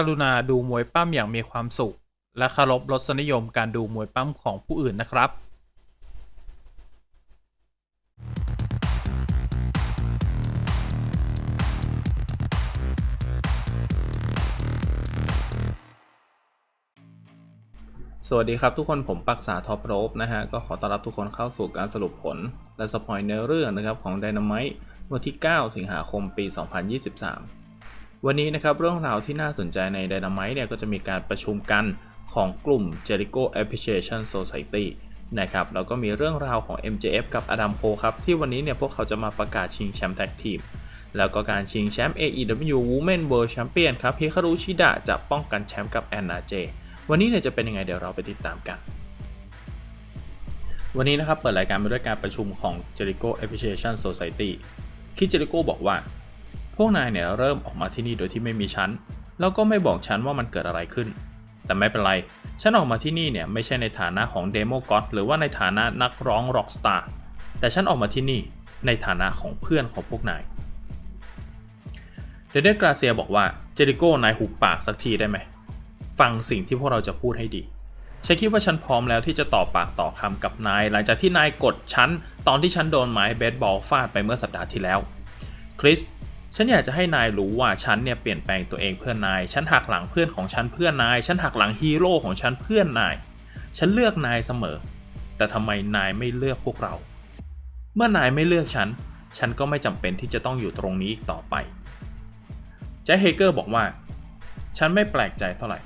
กรุณาดูมวยปั้มอย่างมีความสุข และเคารพรสนิยมการดูมวยปั้มของผู้อื่นนะครับสวัสดีครับทุกคนผมปักษาท็อปโรบนะฮะ ก็ขอต้อนรับทุกคนเข้าสู่การสรุปผล และสปอยเนื้อเรื่องนะครับของ Dynamite วันที่ 9 สิงหาคมปี 2023 วันนี้นะครับเรื่องราวที่น่าสนใจใน Dynamite เนี่ยก็จะมีการประชุมกันของกลุ่ม Jericho Appreciation Society นะครับแล้วก็มีเรื่องราวของ MJF กับ Adam Cole ครับที่วันนี้เนี่ยพวกเขาจะมาประกาศชิงแชมป์แท็กทีมแล้วก็การชิงแชมป์ AEW Women World Champion ครับฮิคารุชิดะจะป้องกันแชมป์กับแอนนาเจ วันนี้เนี่ยจะเป็นยังไงเดี๋ยวเราไปติดตามกัน วันนี้นะครับเปิดรายการไปด้วยการประชุมของ Jericho Appreciation Society คิดเจริโกบอกว่า พวกนายเนี่ยเริ่มออกมาที่นี่โดยที่ไม่มีฉัน แล้วก็ไม่บอกฉันว่ามันเกิดอะไรขึ้น แต่ไม่เป็นไร ฉันออกมาที่นี่เนี่ยไม่ใช่ในฐานะของเดโมกอ d หรือว่าในฐานะนักร้องร็อกสตาร์แต่ฉันออกมาที่นี่ในฐานะของเพื่อนของพวกนาย เดเดกราเซียบอกว่าเจริโก้นายหุบปากสักทีได้ไหม ฟังสิ่งที่พวกเราจะพูดให้ดี ฉันคิดว่าฉันพร้อมแล้วที่จะต่อปากต่อคำกับนาย หลังจากที่นายกดฉันตอนที่ฉันโดนไม้เบสบอลฟาดไปเมื่อสัปดาห์ที่แล้ว คริส ฉันอยากจะให้นายรู้ว่าฉันเนี่ยเปลี่ยนแปลงตัวเองเพื่อนาย ฉันหักหลังเพื่อนของฉันเพื่อนาย ฉันหักหลังฮีโร่ของฉันเพื่อนนาย ฉันเลือกนายเสมอ แต่ทำไมนายไม่เลือกพวกเรา เมื่อนายไม่เลือกฉัน ฉันก็ไม่จำเป็นที่จะต้องอยู่ตรงนี้อีกต่อไปแจ็คเฮเกอร์บอกว่า ฉันไม่แปลกใจเท่าไหร่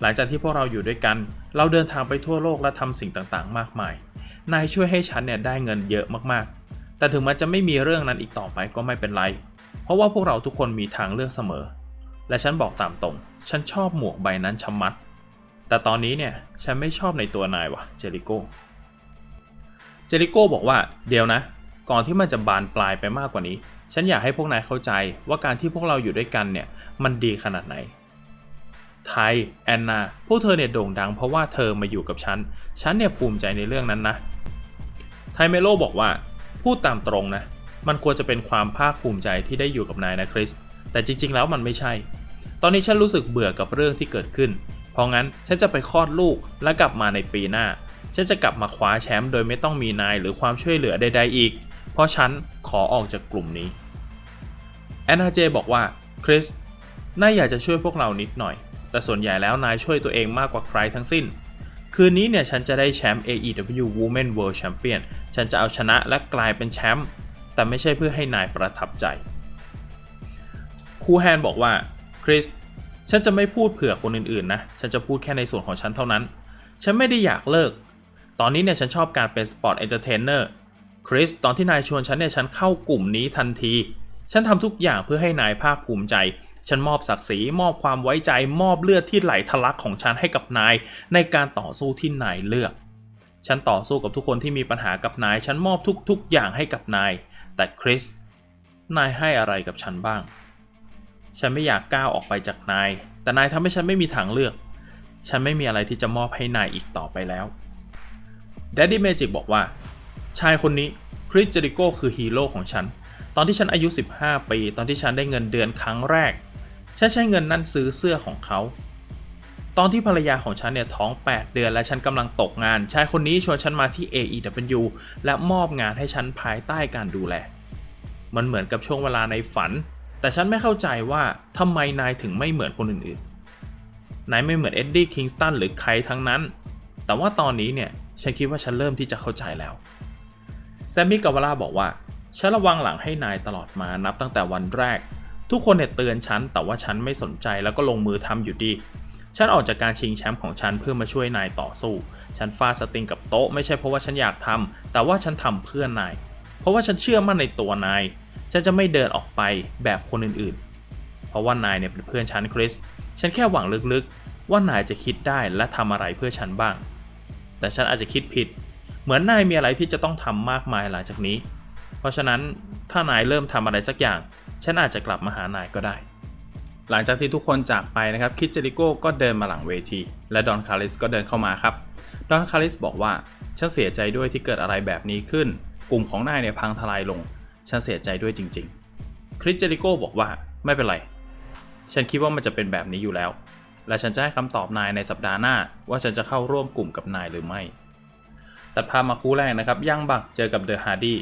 หลังจากที่พวกเราอยู่ด้วยกัน เราเดินทางไปทั่วโลกและทำสิ่งต่างๆ มากมาย นายช่วยให้ฉันเนี่ยได้เงินเยอะมากๆ แต่ถึงมันจะไม่มีเรื่องนั้นอีกต่อไปก็ไม่เป็นไร เพราะว่าพวกเราทุกคนมีทางเลือกเสมอ และฉันบอกตามตรง ฉันชอบหมวกใบนั้นชะมัด แต่ตอนนี้เนี่ย ฉันไม่ชอบในตัวนายว่ะเจริโก้เจริโก้บอกว่าเดี๋ยวนะ ก่อนที่มันจะบานปลายไปมากกว่านี้ ฉันอยากให้พวกนายเข้าใจว่าการที่พวกเราอยู่ด้วยกันเนี่ยมันดีขนาดไหนไทยแอนนา พวกเธอเนี่ยโด่งดังเพราะว่าเธอมาอยู่กับฉัน ฉันเนี่ยภูมิใจในเรื่องนั้นนะ ไทเมโลบอกว่า พูดตามตรงนะ มันควรจะเป็นความภาคภูมิใจที่ได้อยู่กับนายนะคริส แต่จริง ๆ แล้วมันไม่ใช่ ตอนนี้ฉันรู้สึกเบื่อกับเรื่องที่เกิดขึ้น เพราะงั้นฉันจะไปคลอดลูกและกลับมาในปีหน้า ฉันจะกลับมาคว้าแชมป์โดยไม่ต้องมีนายหรือความช่วยเหลือใดๆอีก เพราะฉันขอออกจากกลุ่มนี้ แอนนาเจบอกว่าคริส นายอยากจะช่วยพวกเรานิดหน่อย แต่ส่วนใหญ่แล้วนายช่วยตัวเองมากกว่าใครทั้งสิ้นคืนนี้เนี่ยฉันจะได้แชมป์ AEW Women World Champion ฉันจะเอาชนะและกลายเป็นแชมป์ แต่ไม่ใช่เพื่อให้นายประทับใจครูแฮนบอกว่าคริสฉันจะไม่พูดเผื่อคนอื่นๆนะ ฉันจะพูดแค่ในส่วนของฉันเท่านั้น ฉันไม่ได้อยากเลิก ตอนนี้เนี่ยฉันชอบการเป็นสปอร์ตเอนเตอร์เทนเนอร์คริสตอนที่นายชวนฉันเนี่ยฉันเข้ากลุ่มนี้ทันที ฉันทำทุกอย่างเพื่อให้นายภาคภูมิใจ ฉันมอบศักดิ์ศรีมอบความไว้ใจมอบเลือดที่ไหลทะลักของฉันให้กับนาย ในการต่อสู้ที่นายเลือก ฉันต่อสู้กับทุกคนที่มีปัญหากับนาย ฉันมอบทุกๆอย่างให้กับนาย แต่คริส นายให้อะไรกับฉันบ้าง ฉันไม่อยากก้าวออกไปจากนาย แต่นายทำให้ฉันไม่มีทางเลือก ฉันไม่มีอะไรที่จะมอบให้นายอีกต่อไปแล้วดดดี้เมจิกบอกว่า ชายคนนี้คริสเจริโกคือฮีโร่ของฉัน ตอนที่ฉันอายุ 15 ปี ตอนที่ฉันได้เงินเดือนครั้งแรก ฉันใช้เงินนั้นซื้อเสื้อของเขา ตอนที่ภรรยาของฉันเนี่ยท้อง 8 เดือนและฉันกำลังตกงาน ชายคนนี้ชวนฉันมาที่ AEW และมอบงานให้ฉันภายใต้การดูแล มันเหมือนกับช่วงเวลาในฝัน แต่ฉันไม่เข้าใจว่าทำไมนายถึงไม่เหมือนคนอื่นๆ นายไม่เหมือนเอ็ดดี้คิงสตันหรือใครทั้งนั้น แต่ว่าตอนนี้เนี่ยฉันคิดว่าฉันเริ่มที่จะเข้าใจแล้วแซมมี่กาวาล่าบอกว่าฉันระวังหลังให้นายตลอดมานับตั้งแต่วันแรก ทุกคนเนี่ยเตือนฉันแต่ว่าฉันไม่สนใจแล้วก็ลงมือทำอยู่ดี ฉันออกจากการชิงแชมป์ของฉันเพื่อมาช่วยนายต่อสู้ ฉันฟาดสติงกับโต๊ะไม่ใช่เพราะว่าฉันอยากทำแต่ว่าฉันทำเพื่อนนาย เพราะว่าฉันเชื่อมั่นในตัวนาย ฉันจะไม่เดินออกไปแบบคนอื่นๆ เพราะว่านายเนี่ยเป็นเพื่อนฉันคริส ฉันแค่หวังลึกๆ ว่านายจะคิดได้และทำอะไรเพื่อฉันบ้าง แต่ฉันอาจจะคิดผิด เหมือนนายมีอะไรที่จะต้องทำมากมายหลังจากนี้ เพราะฉะนั้นถ้านายเริ่มทำอะไรสักอย่าง ฉันอาจจะกลับมาหานายก็ได้ หลังจากที่ทุกคนจากไปนะครับคิดเจริโก้ก็เดินมาหลังเวที และดอนคาริสก็เดินเข้ามาครับ ดอนคาริสบอกว่า ฉันเสียใจด้วยที่เกิดอะไรแบบนี้ขึ้น กลุ่มของนายเนี่ยพังทลายลง ฉันเสียใจด้วยจริง ๆ คริสเจริโก้บอกว่าไม่เป็นไร ฉันคิดว่ามันจะเป็นแบบนี้อยู่แล้ว และฉันจะให้คำตอบนายในสัปดาห์หน้า ว่าฉันจะเข้าร่วมกลุ่มกับนายหรือไม่ ตัดภาพมาคู่แรกนะครับยังบักเจอกับเดอะฮาร์ดี้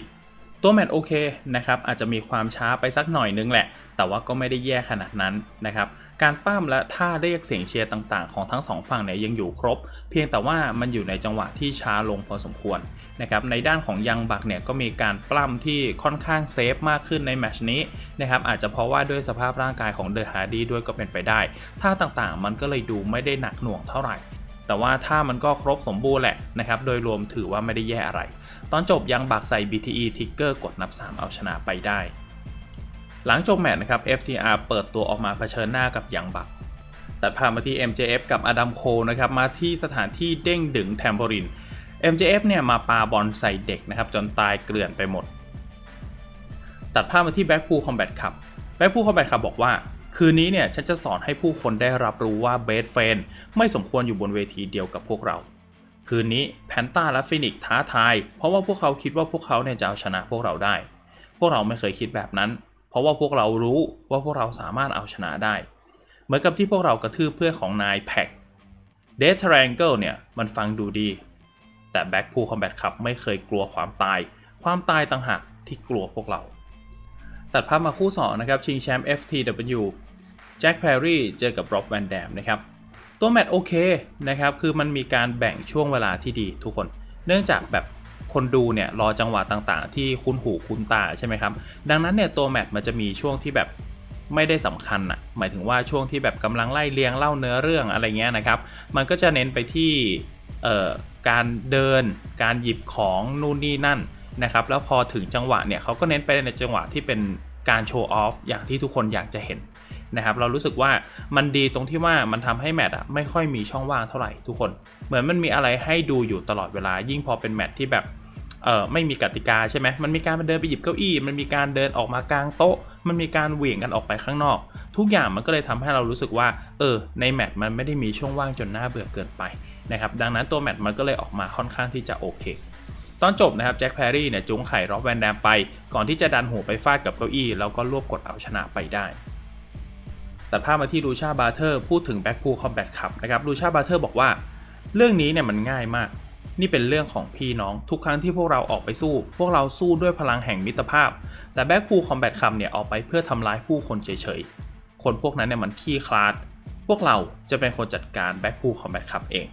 ตัวแมตช์โอเคนะครับอาจจะมีความช้าไปสักหน่อยนึงแหละ แต่ว่าก็ไม่ได้แย่ขนาดนั้นนะครับการป้ามและท่าเรียกเสียงเชียร์ต่างๆ ของทั้งสองฝั่งเนี่ยยังอยู่ครบ เพียงแต่ว่ามันอยู่ในจังหวะที่ช้าลงพอสมควรนะครับในด้านของยังบักเนี่ยก็มีการปล้ำที่ค่อนข้างเซฟมากขึ้นในแมตช์นี้นะครับอาจจะเพราะว่าด้วยสภาพร่างกายของเดอะฮาร์ดีด้วยก็เป็นไปได้ท่าต่างๆ มันก็เลยดูไม่ได้หนักหน่วงเท่าไหร่ แต่ว่าถ้ามันก็ครบสมบูรณ์แหละนะครับ โดยรวมถือว่าไม่ได้แย่อะไร ตอนจบยังบักใส่ BTE ทิกเกอร์กดนับ 3 เอาชนะไปได้ หลังจบแมตช์นะครับ FTR เปิดตัวออกมาเผชิญหน้ากับยังบักตัดภาพมาที่ MJF กับอดัมโคนะครับ มาที่สถานที่เด้งดึงแทมโบริน MJF เนี่ยมาปาบอลใส่เด็กนะครับ จนตายเกลื่อนไปหมด ตัดภาพมาที่ Blackpool Combat Club Blackpool Combat Club บอกว่า คืนนี้เนี่ยฉันจะสอนให้ผู้คนได้รับรู้ว่าเบสเฟนไม่สมควรอยู่บนเวทีเดียวกับพวกเรา คืนนี้แพนต้าและฟินิกท้าทาย เพราะว่าพวกเขาคิดว่าพวกเขาเนี่ยจะเอาชนะพวกเราได้ พวกเราไม่เคยคิดแบบนั้น เพราะว่าพวกเรารู้ว่าพวกเราสามารถเอาชนะได้ เหมือนกับที่พวกเรากระทืบเพื่อนของนายแพ็กเดททรังเกิลเนี่ยมันฟังดูดี แต่แบ็กพูลคอมแบทคับไม่เคยกลัวความตาย ความตายต่างหากที่กลัวพวกเรา ตัดภาพมาคู่2นะครับชิงแชมป์ FTW แจ็คแพรรี่เจอกับร็อบแวนแดมนะครับตัวแมตช์โอเคนะครับคือมันมีการแบ่งช่วงเวลาที่ดีทุกคน เนื่องจากแบบคนดูเนี่ยรอจังหวะต่างๆ ที่คุ้นหูคุ้นตาใช่ไหมครับดังนั้นเนี่ยตัวแมตช์มันจะมีช่วงที่แบบไม่ได้สำคัญอะหมายถึงว่าช่วงที่แบบกำลังไล่เลียงเล่าเนื้อเรื่องอะไรเงี้ยนะครับ มันก็จะเน้นไปที่เอ่อการเดิน การหยิบของนู่นนี่นั่น นะครับแล้วพอถึงจังหวะเนี่ยเขาก็เน้นไปในจังหวะที่เป็นการโชว์ออฟอย่างที่ทุกคนอยากจะเห็นนะครับเรารู้สึกว่ามันดีตรงที่ว่ามันทำให้แมตช์อะไม่ค่อยมีช่องว่างเท่าไหร่ทุกคน เหมือนมันมีอะไรให้ดูอยู่ตลอดเวลา ยิ่งพอเป็นแมตช์ที่แบบเออไม่มีกติกาใช่ไหมมันมีการเดินไปหยิบเก้าอี้ มันมีการเดินออกมากลางโต๊ะ มันมีการเหวี่ยงกันออกไปข้างนอก ทุกอย่างมันก็เลยทำให้เรารู้สึกว่าเออในแมตช์มันไม่ได้มีช่วงว่างจนน่าเบื่อเกินไปนะครับดังนั้นตัวแมตช์มันก็เลยออกมาค่อนข้างที่จะโอเค ตอนจบนะครับแจ็คแพรรี่เนี่ยจุงไข่ร็อบแวนแดมไป ก่อนที่จะดันหัวไปฟาดกับเก้าอี้ แล้วก็รวบกดเอาชนะไปได้ตัดภาพมาที่ลูชาบาร์เทอร์พูดถึงแบ็กพูลคอมแบทคับนะครับลูชาบาร์เทอร์บอกว่า เรื่องนี้เนี่ยมันง่ายมาก นี่เป็นเรื่องของพี่น้องทุกครั้งที่พวกเราออกไปสู้ พวกเราสู้ด้วยพลังแห่งมิตรภาพ แต่แบ็กพูลคอมแบทคับเนี่ยออกไปเพื่อทำร้ายผู้คนเฉยๆคนพวกนั้นเนี่ยมันขี้คลาด พวกเราจะเป็นคนจัดการแบ็กพูลคอมแบทคับเอง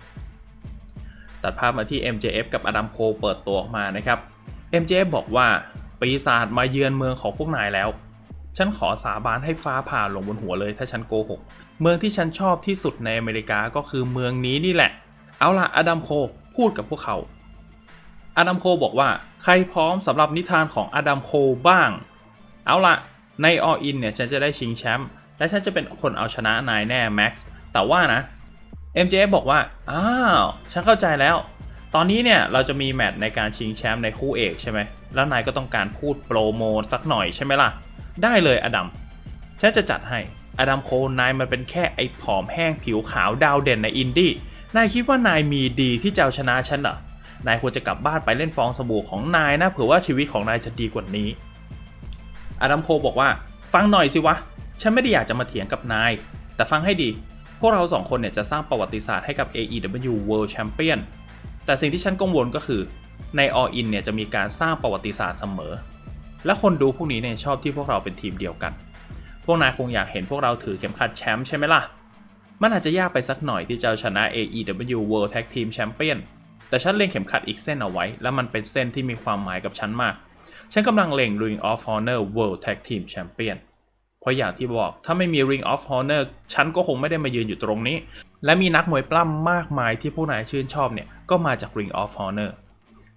ตัดภาพมาที่ MJF กับอดัมโคเปิดตัวออกมานะครับ MJF บอกว่าปีศาจมาเยือนเมืองของพวกนายแล้ว ฉันขอสาบานให้ฟ้าผ่าลงบนหัวเลยถ้าฉันโกหก เมืองที่ฉันชอบที่สุดในอเมริกาก็คือเมืองนี้นี่แหละ เอาล่ะอดัมโคพูดกับพวกเขา อดัมโคบอกว่าใครพร้อมสำหรับนิทานของอดัมโคบ้าง เอาล่ะในออินเนี่ยฉันจะได้ชิงแชมป์และฉันจะเป็นคนเอาชนะนายแน่แม็กซ์แต่ว่านะ MJF บอกว่า อ้าว ฉันเข้าใจแล้ว ตอนนี้เนี่ยเราจะมีแมตช์ในการชิงแชมป์ในคู่เอกใช่ไหม แล้วนายก็ต้องการพูดโปรโมทสักหน่อยใช่ไหมล่ะ ได้เลยอดัม ฉันจะจัดให้ อดัมโคนายมันเป็นแค่ไอ้ผอมแห้งผิวขาวดาวเด่นในอินดี้ นายคิดว่านายมีดีที่จะเอาชนะฉันเหรอ นายควรจะกลับบ้านไปเล่นฟองสบู่ของนายนะเผื่อว่าชีวิตของนายจะดีกว่านี้ อดัมโคบอกว่า ฟังหน่อยสิวะ ฉันไม่ได้อยากจะมาเถียงกับนาย แต่ฟังให้ดี พวกเราสองคนเนี่ยจะสร้างประวัติศาสตร์ให้กับ AEW World Champion แต่สิ่งที่ฉันกังวลก็คือใน All In เนี่ยจะมีการสร้างประวัติศาสตร์เสมอ และคนดูพวกนี้เนี่ยชอบที่พวกเราเป็นทีมเดียวกัน พวกนายคงอยากเห็นพวกเราถือเข็มขัดแชมป์ใช่ไหมล่ะ มันอาจจะยากไปสักหน่อยที่จะชนะ AEW World Tag Team Champion แต่ฉันเล็งเข็มขัดอีกเส้นเอาไว้ และมันเป็นเส้นที่มีความหมายกับฉันมาก ฉันกำลังเล็ง Ring of Honor World Tag Team Champion เพราะอย่างที่บอกถ้าไม่มี Ring of Honor ฉันก็คงไม่ได้มายืนอยู่ตรงนี้ และมีนักมวยปล้ำมากมายที่ผู้นายชื่นชอบเนี่ยก็มาจาก Ring of Honor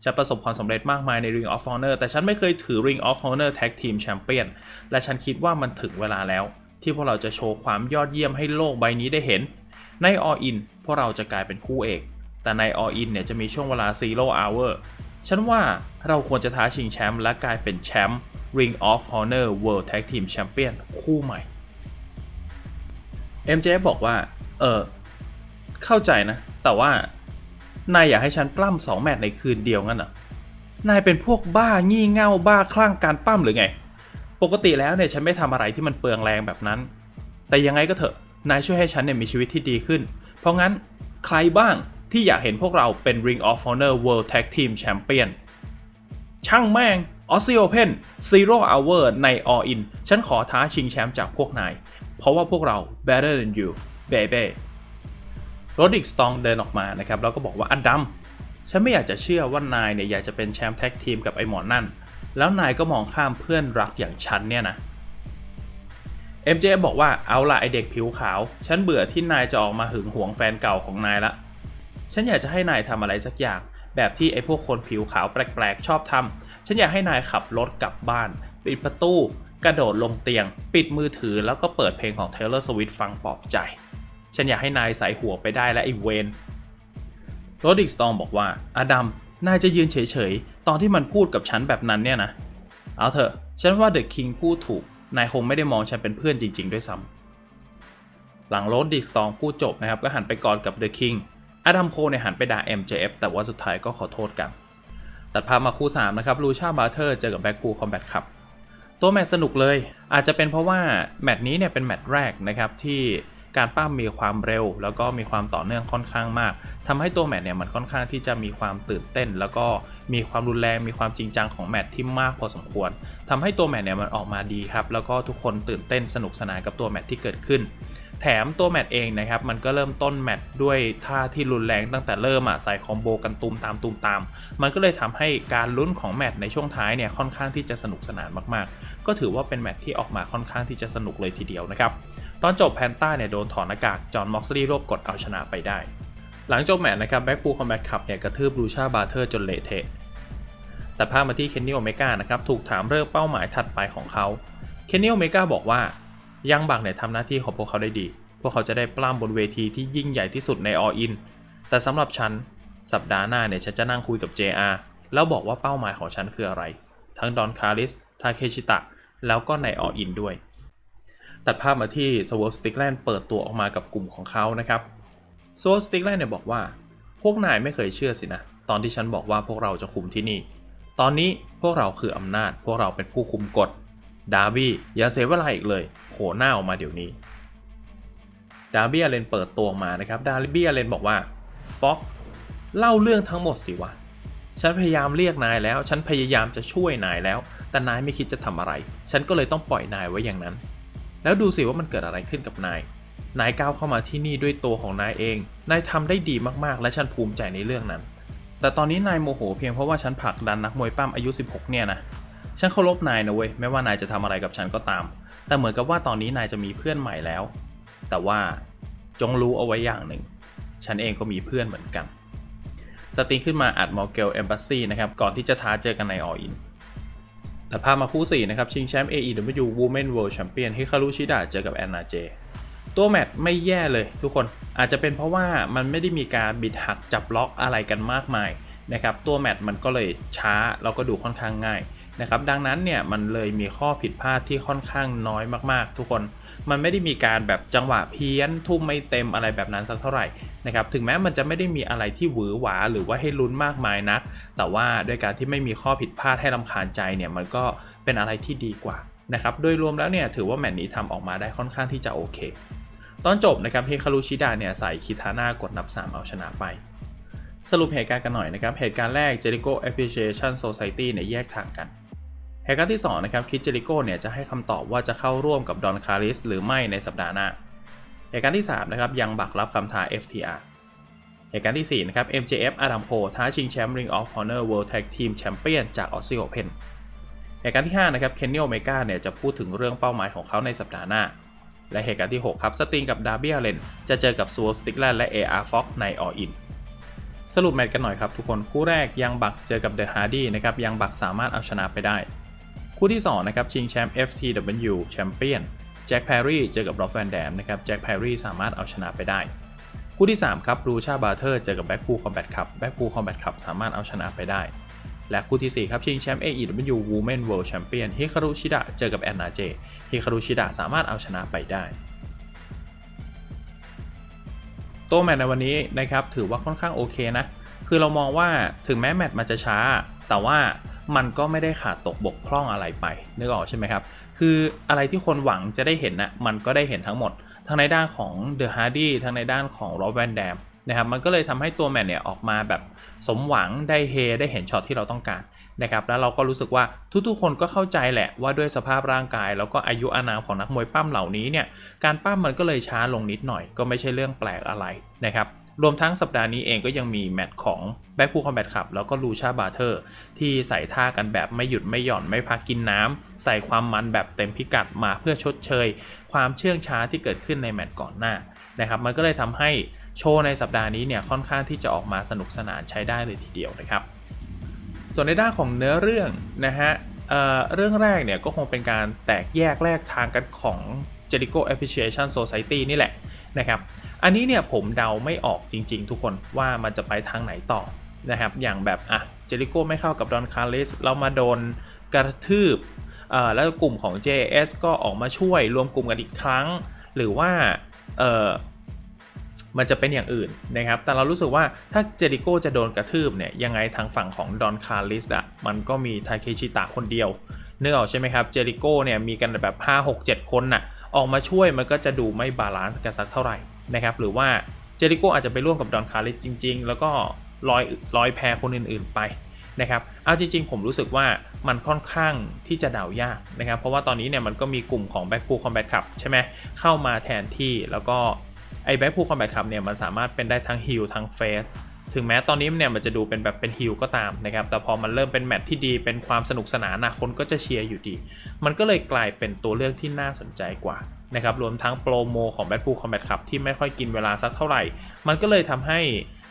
ฉันประสบความสำเร็จมากมายใน Ring of Honor แต่ฉันไม่เคยถือ Ring of Honor Tag Team Champion และฉันคิดว่ามันถึงเวลาแล้ว ที่พวกเราจะโชว์ความยอดเยี่ยมให้โลกใบนี้ได้เห็น ใน All In พวกเราจะกลายเป็นคู่เอก แต่ใน All In เนี่ยจะมีช่วงเวลา Zero Hour ฉันว่าเราควรจะท้าชิงแชมป์และกลายเป็นแชมป์ Ring of Honor World Tag Team Champion คู่ใหม่ MJ บอกว่า เออ เข้าใจนะ แต่ว่านายอยากให้ฉันปล้ำสองแมตช์ในคืนเดียวงั้นเหรอ นายเป็นพวกบ้างี่เง่าบ้าคลั่งการปั้มหรือไง ปกติแล้วเนี่ยฉันไม่ทำอะไรที่มันเปลืองแรงแบบนั้น แต่ยังไงก็เถอะ นายช่วยให้ฉันเนี่ยมีชีวิตที่ดีขึ้น เพราะงั้นใครบ้าง ที่อยากเห็นพวกเราเป็น Ring of Honor World Tag Team Champion ช่างแม่ง Aussie Open Zero Hour ใน All In ฉันขอท้าชิงแชมป์จากพวกนาย เพราะว่าพวกเรา better than you baby โรดิกสตองเดินออกมานะครับ แล้วก็บอกว่าอดัมฉันไม่อยากจะเชื่อว่านายเนี่ยอยากจะเป็นแชมป์แท็กทีมกับไอ้หมอนั่น แล้วนายก็มองข้ามเพื่อนรักอย่างฉันเนี่ยนะ MJ บอกว่าเอาล่ะไอเด็กผิวขาว ฉันเบื่อที่นายจะออกมาหึงหวงแฟนเก่าของนายละ ฉันอยากจะให้นายทำอะไรสักอย่าง แบบที่ไอ้พวกคนผิวขาวแปลกๆ ชอบทำฉันอยากให้นายขับรถกลับบ้าน ปิดประตู กระโดดลงเตียง ปิดมือถือแล้วก็เปิดเพลงของ Taylor Swift ฟังปลอบใจ ฉันอยากให้นายใส่หัวไปได้และไอ้เวนโรดิกสตองบอกว่า อดัม นายจะยืนเฉยๆ ตอนที่มันพูดกับฉันแบบนั้นเนี่ยนะ เอาเถอะ ฉันว่าเดอะคิงพูดถูก นายคงไม่ได้มองฉันเป็นเพื่อนจริง ๆ ด้วยซ้ำหลังโรดิกสตองพูดจบนะครับ ก็หันไปกอดกับเดอะคิง อดัมโคเนี่ยหันไปด่า MJF แต่ว่าสุดท้ายก็ขอโทษกัน ตัดภาพมาคู่ 3 นะครับลูชาบาร์เทอร์เจอกับแบ็กพูลคอมแบทครับตัวแมตช์สนุกเลย อาจจะเป็นเพราะว่าแมตช์นี้เนี่ยเป็นแมตช์แรกนะครับที่การป้ามมีความเร็ว แล้วก็มีความต่อเนื่องค่อนข้างมากทำให้ตัวแมตช์เนี่ยมันค่อนข้างที่จะมีความตื่นเต้น แล้วก็มีความรุนแรงมีความจริงจังของแมตช์ที่มากพอสมควรทำให้ตัวแมตช์เนี่ยมันออกมาดีครับแล้วก็ทุกคนตื่นเต้นสนุกสนานกับตัวแมตช์ที่เกิดขึ้น แถมตัวแมตช์เองนะครับมันก็เริ่มต้นแมตช์ด้วยท่าที่รุนแรงตั้งแต่เริ่มอะใส่คอมโบกันตูมตามตูมตาม มันก็เลยทำให้การลุ้นของแมตช์ในช่วงท้ายเนี่ยค่อนข้างที่จะสนุกสนานมากๆ ก็ถือว่าเป็นแมตช์ที่ออกมาค่อนข้างที่จะสนุกเลยทีเดียวนะครับ ตอนจบแพนต้าเนี่ยโดนถอนอากาศจอห์นม็อกซ์ลีย์รวบกดเอาชนะไปได้ หลังจบแมตช์นะครับแบ็กพูคอมแบทคับเนี่ยกระทืบลูชาบาร์เทอร์จนเละเทะแต่ภาพมาที่เคนนี่โอเมก้านะครับถูกถามเรื่องเป้าหมายถัดไปของเขาเคนนี่โอเมก้าบอกว่า ยังบักเนี่ยทำหน้าที่ของพวกเขาได้ดี พวกเขาจะได้ปล้ำบนเวทีที่ยิ่งใหญ่ที่สุดในออิน แต่สำหรับฉัน สัปดาห์หน้าเนี่ยฉันจะนั่งคุยกับ JR แล้วบอกว่าเป้าหมายของฉันคืออะไร ทั้งดอนคาริส ทาเคชิตะ แล้วก็ในออินด้วย ตัดภาพมาที่สวอ s สติกแลนด์เปิดตัวออกมากับกลุ่มของเขานะครับสวอ s สติกแลนด์เนี่ยบอกว่า พวกนายไม่เคยเชื่อสินะ ตอนที่ฉันบอกว่าพวกเราจะคุมที่นี่ ตอนนี้พวกเราคืออำนาจ พวกเราเป็นผู้คุมกฎ ดาร์บี้อย่าเสียเวลาอีกเลยโผล่หน้าออกมาเดี๋ยวนี้ ดาร์บี้อเลนเปิดตัวมานะครับ ดาร์บี้อเลนบอกว่าฟ็อกเล่าเรื่องทั้งหมดสิวะ ฉันพยายามเรียกนายแล้ว ฉันพยายามจะช่วยนายแล้ว แต่นายไม่คิดจะทำอะไร ฉันก็เลยต้องปล่อยนายไว้อย่างนั้น แล้วดูสิว่ามันเกิดอะไรขึ้นกับนาย นายก้าวเข้ามาที่นี่ด้วยตัวของนายเอง นายทำได้ดีมากๆ และฉันภูมิใจในเรื่องนั้น แต่ตอนนี้นายโมโหเพียงเพราะว่าฉันผลักดันนักมวยปั้มอายุ 16 เนี่ยนะ ฉันเคารพนายนะเว้ยไม่ว่านายจะทำอะไรกับฉันก็ตาม แต่เหมือนกับว่าตอนนี้นายจะมีเพื่อนใหม่แล้ว แต่ว่าจงรู้เอาไว้อย่างหนึ่ง ฉันเองก็มีเพื่อนเหมือนกัน สติงขึ้นมาอัดมอร์เกลเอมบัสซีนะครับ ก่อนที่จะท้าเจอกันในออินแต่พามาคู่ 4 นะครับ ชิงแชมป์ AEW Women World Champion ฮิคารุชิดะเจอกับแอนนาเจ ตัวแมตช์ไม่แย่เลยทุกคนอาจจะเป็นเพราะว่ามันไม่ได้มีการบิดหักจับล็อกอะไรกันมากมายนะครับ ตัวแมตช์มันก็เลยช้าแล้วก็ดูค่อนข้างง่าย นะครับดังนั้นเนี่ยมันเลยมีข้อผิดพลาดที่ค่อนข้างน้อยมากๆ ทุกคนมันไม่ได้มีการแบบจังหวะเพี้ยนทุ่มไม่เต็มอะไรแบบนั้นสักเท่าไหร่นะครับถึงแม้มันจะไม่ได้มีอะไรที่หวือหวาหรือว่าให้ลุ้นมากมายนัก แต่ว่าด้วยการที่ไม่มีข้อผิดพลาดให้ลำคาญใจเนี่ยมันก็เป็นอะไรที่ดีกว่านะครับโดยรวมแล้วเนี่ยถือว่าแมตช์นี้ทำออกมาได้ค่อนข้างที่จะโอเค ตอนจบนะครับเฮคารุชิดะเนี่ยใส่คิทาน่ากดนับ 3 เอาชนะไปสรุปเหตุการณ์กันหน่อยนะครับ เหตุการณ์แรก Jericho Appreciation Society เนี่ยแยกทางกัน เหตุการณ์ที่2นะครับคิดเจริโก้เนี่ยจะให้คำตอบว่าจะเข้าร่วมกับดอนคาริสหรือไม่ในสัปดาห์หน้าเหตุการณ์ที่3นะครับยังบักรับคำท้า FTR เหตุการณ์ที่ 4 นะครับ MJF อาดัมโคท้าชิงแชมป์ Ring of Honor World Tag Team Champion จาก Aussie Open เหตุการณ์ที่ 5 นะครับเคนนี่โอเมกาเนี่ยจะพูดถึงเรื่องเป้าหมายของเขาในสัปดาห์หน้า และเหตุการณ์ที่ 6 ครับ สติงกับดาร์บี้อเลนจะเจอกับซูสติกแลนและ AR Fox ใน All In สรุปแมตช์กันหน่อยครับทุกคน คู่แรกยังบักเจอกับเดอะฮาร์ดี้นะครับยังบักสามารถเอาชนะไปได้ คู่ที่2นะครับชิงแชมป์ FTW แชมเปี้ยนแจ็คแพรรี่เจอกับร็อบแวนแดมนะครับแจ็คแพรรี่สามารถเอาชนะไปได้ คู่ที่ 3 ครับรูชาบาร์เทอร์เจอกับแบ็กพูลคอมแบทคัพแบ็กพูลคอมแบทคัพสามารถเอาชนะไปได้ และคู่ที่ 4 ครับชิงแชมป์ AEW Women World Champion ฮิคารุชิดะเจอกับแอนนาเจฮิคารุชิดะสามารถเอาชนะไปได้ตัวแมตช์ในวันนี้นะครับถือว่าค่อนข้างโอเคนะ คือคือเรามองว่าถึงแม้แมตช์มันจะช้า แต่ว่ามันก็ไม่ได้ขาดตกบกพร่องอะไรไปนึกออกใช่ไหมครับ คืออะไรที่คนหวังจะได้เห็นนะมันก็ได้เห็นทั้งหมด ทั้งในด้านของเดอะฮาร์ดี้ทั้งในด้านของโรบแวนแดมนะครับมันก็เลยทำให้ตัวแมตช์เนี่ยออกมาแบบสมหวังได้เฮได้เห็นช็อตที่เราต้องการนะครับแล้วเราก็รู้สึกว่าทุกๆ คนก็เข้าใจแหละว่าด้วยสภาพร่างกาย แล้วก็อายุอานามของนักมวยปั้มเหล่านี้เนี่ยการปั้มมันก็เลยช้าลงนิดหน่อยก็ไม่ใช่เรื่องแปลกอะไรนะครับ รวมทั้งสัปดาห์นี้เองก็ยังมีแมตช์ของแบ็คพูคอมแบทขับแล้วก็ลูชาบาเทอร์ ที่ใส่ท่ากันแบบไม่หยุดไม่หย่อนไม่พักกินน้ำใส่ความมันแบบเต็มพิกัดมาเพื่อชดเชย ความเชื่องช้าที่เกิดขึ้นในแมตช์ก่อนหน้านะครับมันก็เลยทำให้โชว์ในสัปดาห์นี้เนี่ยค่อนข้างที่จะออกมาสนุกสนานใช้ได้เลยทีเดียวนะครับ ส่วนในด้านของเนื้อเรื่องนะฮะเเรื่องแรกเนี่ยก็คงเป็นการแตกแยกแลกทางกันของ Jericho Appreciation Society นี่แหละนะครับ อันนี้เนี่ยผมเดาไม่ออกจริง ๆ ทุกคนว่ามันจะไปทางไหนต่อนะครับ อย่างแบบอะเจริโก้ไม่เข้ากับดอนคาร์ลิสเรามาโดนกระทืบแล้วกลุ่มของ JS ก็ออกมาช่วยรวมกลุ่มกันอีกครั้ง หรือว่าเออมันจะเป็นอย่างอื่นนะครับ แต่เรารู้สึกว่าถ้าเจริโก้จะโดนกระทืบเนี่ย ยังไงทางฝั่งของดอนคาร์ลิสอะมันก็มีทาเคชิตะคนเดียวเนื้อออกใช่ไหมครับ เจริโก้เนี่ยมีกันแบบ 5 6 7 คนน่ะ ออกมาช่วยมันก็จะดูไม่บาลานซ์กันสักเท่าไหร่ นะครับหรือว่าเจริโกอาจจะไปร่วมกับดอนคาร์ลิสจริง ๆ แล้วก็ลอยลอยแพคนอื่นๆไปนะครับเอาจริงๆ ผมรู้สึกว่ามันค่อนข้างที่จะเดายากนะครับ เพราะว่าตอนนี้เนี่ยมันก็มีกลุ่มของ Backpool Combat Club ใช่ไหมเข้ามาแทนที่แล้วก็ไอ้แบ็คพูลคอมแบทคับเนี่ยมันสามารถเป็นได้ทั้งฮิลทั้งเฟสถึงแม้ตอนนี้เนี่ยมันจะดูเป็นแบบเป็นฮิลก็ตามนะครับ แต่พอมันเริ่มเป็นแมตที่ดีเป็นความสนุกสนานนะคนก็จะเชียร์อยู่ดี มันก็เลยกลายเป็นตัวเลือกที่น่าสนใจกว่า นะครับรวมทั้งโปรโมของแบ็คพูลคอมแบทคับที่ไม่ค่อยกินเวลาสักเท่าไหร่ มันก็เลยทำให้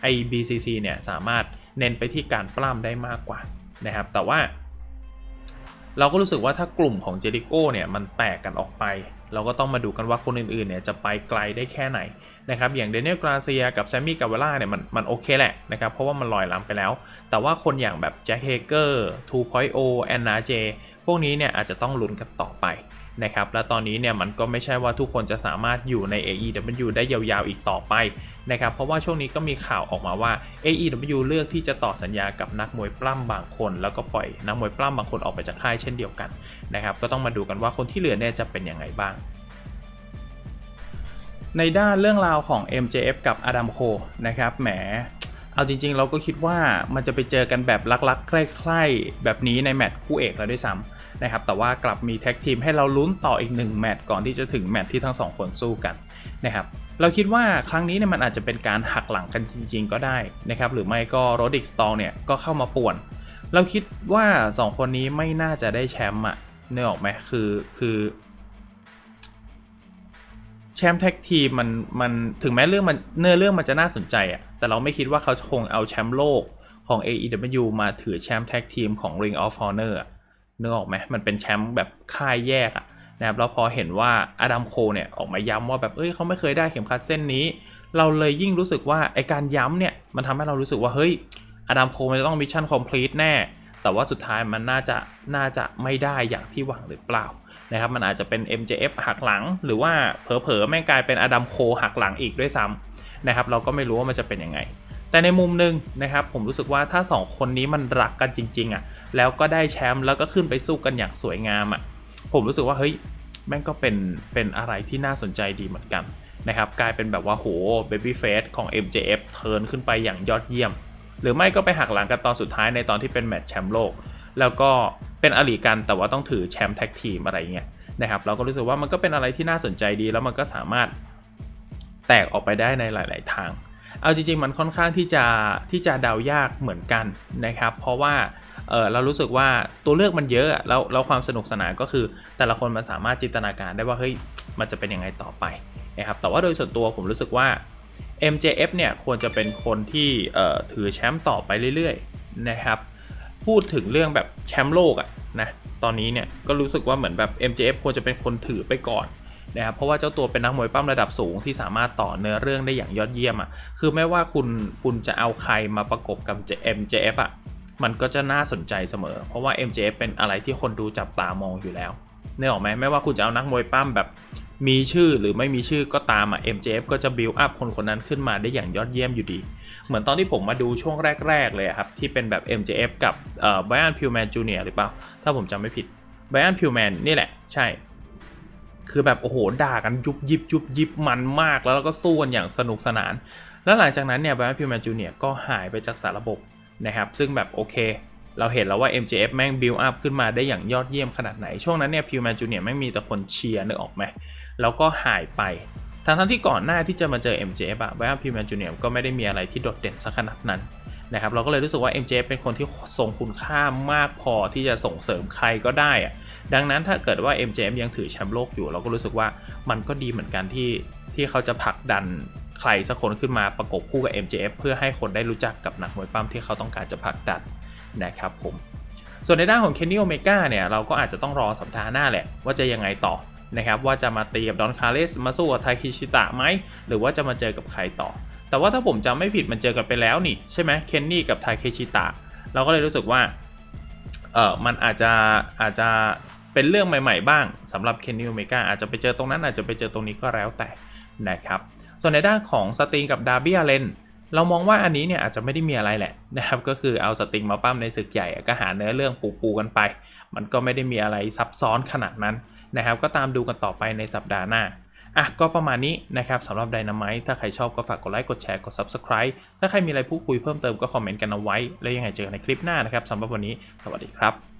ไอ BCC เนี่ยสามารถเน้นไปที่การปล้ำได้มากกว่านะครับแต่ว่า เราก็รู้สึกว่าถ้ากลุ่มของเจริโก้เนี่ยมันแตกกันออกไป เราก็ต้องมาดูกันว่าคนอื่นๆเนี่ยจะไปไกลได้แค่ไหนนะครับอย่างเดนเนลกราเซียกับแซมมี่กาเวล่าเนี่ยมันมันโอเคแหละนะครับเพราะว่ามันลอยล้ำไปแล้ว แต่ว่าคนอย่างแบบแจ็คเฮเกอร์ทูพอยโอแอนนาเจพวกนี้เนี่ยอาจจะต้องลุ้นกันต่อไป นะครับ และตอนนี้เนี่ยมันก็ไม่ใช่ว่าทุกคนจะสามารถอยู่ใน AEW ได้ยาวๆอีกต่อไปนะครับ เพราะว่าช่วงนี้ก็มีข่าวออกมาว่า AEW เลือกที่จะต่อสัญญากับนักมวยปล้ำบางคน แล้วก็ปล่อยนักมวยปล้ำบางคนออกไปจากค่ายเช่นเดียวกันนะครับ ก็ต้องมาดูกันว่าคนที่เหลือเนี่ยจะเป็นยังไงบ้างในด้านเรื่องราวของ MJF กับอดัมโคนะครับ แหม เอาจริงๆ เราก็คิดว่ามันจะไปเจอกันแบบลักๆใคร่ๆแบบนี้ในแมตช์คู่เอกแล้วด้วยซ้ำนะครับ แต่ว่ากลับมีแท็กทีมให้เราลุ้นต่ออีก 1 แมตช์ก่อนที่จะถึงแมตช์ที่ทั้ง 2 คนสู้กันนะครับ เราคิดว่าครั้งนี้เนี่ยมันอาจจะเป็นการหักหลังกันจริงๆ ก็ได้นะครับ หรือไม่ก็โรดิกสตองเนี่ยก็เข้ามาป่วน เราคิดว่า 2 คนนี้ไม่น่าจะได้แชมป์อะเนื้อออกไหมคือคือ แชมป์แท็กทีมมันมันถึงแม้เรื่องมันเนื้อเรื่องมันจะน่าสนใจอะแต่เราไม่คิดว่าเขาคงเอาแชมป์โลกของ AEW มาถือแชมป์แท็กทีมของ Ring of Honor นึกออกไหมมันเป็นแชมป์แบบค่ายแยกอะนะครับแล้วพอเห็นว่าอดัมโคเนี่ยออกมาย้ำว่าแบบเอ้ยเขาไม่เคยได้เข็มขัดเส้นนี้ เราเลยยิ่งรู้สึกว่าไอการย้ำเนี่ยมันทำให้เรารู้สึกว่าเฮ้ยอดัมโคมันจะต้องมิชชั่นคอมพลีทแน่แต่ว่าสุดท้ายมันน่าจะน่าจะไม่ได้อย่างที่หวังหรือเปล่า นะครับมันอาจจะเป็น MJF หักหลัง หรือว่าเผลอๆแม่งกลายเป็นอดัมโคหักหลังอีกด้วยซ้ำนะครับเราก็ไม่รู้ว่ามันจะเป็นยังไง แต่ในมุมหนึ่งนะครับผมรู้สึกว่าถ้า 2 คนนี้มันรักกันจริงๆอะ่ะแล้วก็ได้แชมป์แล้วก็ขึ้นไปสู้กันอย่างสวยงามอะ่ะผมรู้สึกว่าเฮ้ยแม่งก็เป็นเป็นอะไรที่น่าสนใจดีเหมือนกันนะครับกลายเป็นแบบว่าโหเบบี้เฟสของ MJF เทิร์นขึ้นไปอย่างยอดเยี่ยม หรือไม่ก็ไปหักหลังกันตอนสุดท้ายในตอนที่เป็นแมตช์แชมป์โลก แล้วก็ เป็นอลีกันแต่ว่าต้องถือแชมป์แท็กทีมอะไรเงี้ยนะครับเราก็รู้สึกว่ามันก็เป็นอะไรที่น่าสนใจดี แล้วมันก็สามารถแตกออกไปได้ในหลาย ๆ ทาง เอาจริง ๆ มันค่อนข้างที่จะที่จะเดายากเหมือนกันนะครับ เพราะว่าเออเรารู้สึกว่าตัวเลือกมันเยอะแล้วแล้วความสนุกสนานก็คือ แต่ละคนมันสามารถจินตนาการได้ว่าเฮ้ยมันจะเป็นยังไงต่อไปนะครับแต่ว่าโดยส่วนตัวผมรู้สึกว่า MJF เนี่ยควรจะเป็นคนที่ถือแชมป์ต่อไปเรื่อย ๆ นะครับ พูดถึงเรื่องแบบแชมป์โลกอะนะตอนนี้เนี่ยก็รู้สึกว่าเหมือนแบบ MJF ควรจะเป็นคนถือไปก่อนนะครับเพราะว่าเจ้าตัวเป็นนักมวยปั้มระดับสูงที่สามารถต่อเนื้อเรื่องได้อย่างยอดเยี่ยมอะ่ะคือไม่ว่าคุณคุณจะเอาใครมาประกบกับ MJF อะ่ะมันก็จะน่าสนใจเสมอ เพราะว่า MJF เป็นอะไรที่คนดูจับตามองอยู่แล้วเนี่ยออกไหมไม่ว่าคุณจะเอานักมวยปั้มแบบมีชื่อหรือไม่มีชื่อก็ตามอะ MJF ก็จะ build up คนคนนั้นขึ้นมาได้อย่างยอดเยี่ยมอยู่ดี เหมือนตอนที่ผมมาดูช่วงแรก ๆ เลยครับ ที่เป็นแบบ MJF กับเอ่อ Brian Pillman Jr. หรือเปล่า ถ้าผมจำไม่ผิด Brian Pillman นี่แหละ ใช่ คือแบบ โอ้โห ด่ากันยุบยิบยุบยิบมันมากแล้วเราก็สู้กันอย่างสนุกสนาน แล้วหลังจากนั้นเนี่ย Brian Pillman Jr. ก็หายไปจากสารระบบนะครับ ซึ่งแบบโอเค เราเห็นแล้วว่า MJF แม่ง build up ขึ้นมาได้อย่างยอดเยี่ยมขนาดไหน ช่วงนั้นเนี่ย Pillman Jr. แม่งมีแต่คนเชียร์นึกออกไหมแล้วก็หายไป ทั้งทั้งที่ก่อนหน้าที่จะมาเจอ MJF อะ Brian Pillman Jr. ก็ไม่ได้มีอะไรที่โดดเด่นสักขนาดนั้นนะครับเราก็เลยรู้สึกว่า MJF เป็นคนที่ทรงคุณค่ามากพอที่จะส่งเสริมใครก็ได้อะดังนั้นถ้าเกิดว่า MJF ยังถือแชมป์โลกอยู่ เราก็รู้สึกว่ามันก็ดีเหมือนกันที่ที่เขาจะผลักดันใครสักคนขึ้นมาประกบคู่กับ MJF เพื่อให้คนได้รู้จักกับนักมวยปั้มที่เขาต้องการจะผลักดันนะครับผมส่วนในด้านของเคนนี่โอเมก้าเนี่ยเราก็อาจจะต้องรอสัปดาห์หน้าแหละว่าจะยังไงต่อ นะครับว่าจะมาตีกับดอนคาร์เลสมาสู้กับไทคิชิตะไหมหรือว่าจะมาเจอกับใครต่อ แต่ว่าถ้าผมจำไม่ผิดมันเจอกันไปแล้วนี่ใช่ไหมเคนนี่กับไทคิชิตะเราก็เลยรู้สึกว่าเออมันอาจจะอาจจะเป็นเรื่องใหม่ ๆ บ้างสำหรับเคนนี่โอเมก้าอาจจะไปเจอตรงนั้นอาจจะไปเจอตรงนี้ก็แล้วแต่นะครับส่วนในด้านของสติงกับดาร์บี้อาเลนเรามองว่าอันนี้เนี่ยอาจจะไม่ได้มีอะไรแหละนะครับก็คือเอาสติงมาปั้มในศึกใหญ่ก็หาเนื้อเรื่องปูปูกันไป มันก็ไม่ได้มีอะไรซับซ้อนขนาดนั้น นะครับ ก็ตามดูกันต่อไปในสัปดาห์หน้าอะก็ประมาณนี้นะครับสำหรับ Dynamite ถ้าใครชอบก็ฝากกดไลค์ กดแชร์ กด Subscribe ถ้าใครมีอะไรพูดคุยเพิ่มเติมก็คอมเมนต์กันเอาไว้ แล้วยังไงเจอกันในคลิปหน้านะครับสำหรับวันนี้ สวัสดีครับ